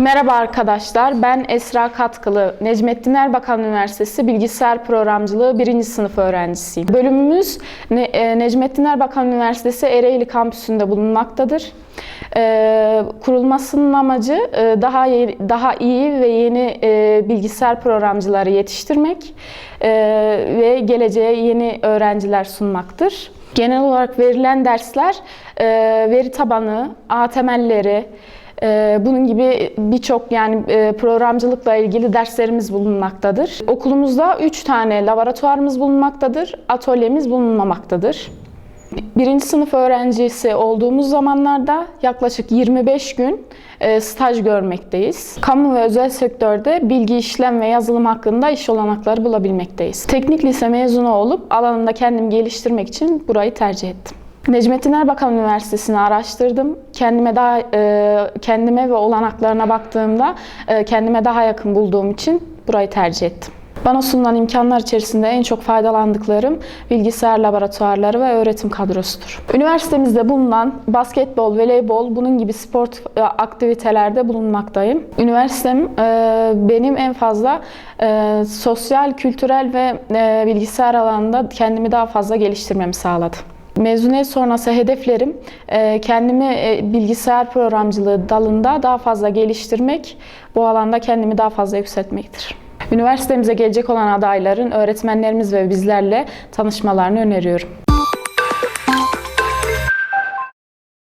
Merhaba arkadaşlar, ben Esra Katkılı, Necmettin Erbakan Üniversitesi Bilgisayar Programcılığı 1. sınıf öğrencisiyim. Bölümümüz Ne- e, Necmettin Erbakan Üniversitesi Ereğli Kampüsü'nde bulunmaktadır. Ee, kurulmasının amacı e, daha daha iyi ve yeni e, bilgisayar programcıları yetiştirmek e, ve geleceğe yeni öğrenciler sunmaktır. Genel olarak verilen dersler e, veri tabanı, ağ temelleri, Bunun gibi birçok yani e, programcılıkla ilgili derslerimiz bulunmaktadır. Okulumuzda 3 tane laboratuvarımız bulunmaktadır, atölyemiz bulunmamaktadır. Birinci sınıf öğrencisi olduğumuz zamanlarda yaklaşık 25 gün e, staj görmekteyiz. Kamu ve özel sektörde bilgi işlem ve yazılım hakkında iş olanakları bulabilmekteyiz. Teknik lise mezunu olup alanında kendimi geliştirmek için burayı tercih ettim. Necmettin Erbakan Üniversitesi'ni araştırdım. Kendime daha e, kendime ve olanaklarına baktığımda e, kendime daha yakın bulduğum için burayı tercih ettim. Bana sunulan imkanlar içerisinde en çok faydalandıklarım bilgisayar laboratuvarları ve öğretim kadrosudur. Üniversitemizde bulunan basketbol, voleybol, bunun gibi spor e, aktivitelerde bulunmaktayım. Üniversitem e, benim en fazla e, sosyal, kültürel ve bilgisayar alanında kendimi daha fazla geliştirmemi sağladı. Mezuniyet sonrası hedeflerim e, kendimi e, bilgisayar programcılığı dalında daha fazla geliştirmek, bu alanda kendimi daha fazla yükseltmektir. Üniversitemize gelecek olan adayların öğretmenlerimiz ve bizlerle tanışmalarını öneriyorum.